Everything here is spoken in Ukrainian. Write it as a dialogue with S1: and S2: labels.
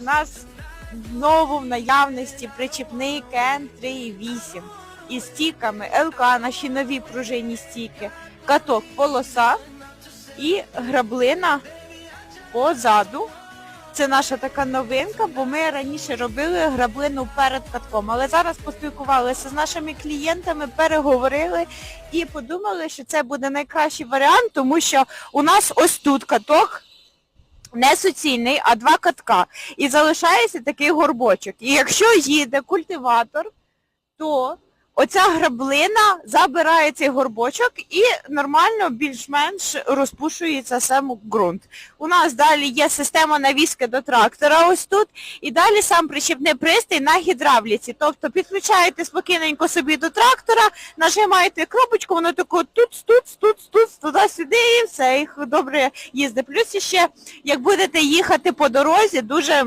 S1: У нас знову в наявності причіпний КН 3.8 із стіками ЛК, наші нові пружинні стіки, каток полоса і граблина позаду. Це наша така новинка, бо ми раніше робили граблину перед катком. Але зараз поспілкувалися з нашими клієнтами, переговорили і подумали, що це буде найкращий варіант, тому що у нас ось тут каток не суцільний, а два катка. І залишається такий горбочок. І якщо їде культиватор, то оця граблина забирає цей горбочок і нормально більш-менш розпушується сам ґрунт. У нас далі є система навіски до трактора ось тут, і далі сам причіпний пристрій на гідравліці. Тобто підключаєте спокійненько собі до трактора, нажимаєте кнопочку, воно тако тут, тут, тут, тут, туди-сюди і все, їх добре їздить. Плюс ще, як будете їхати по дорозі, дуже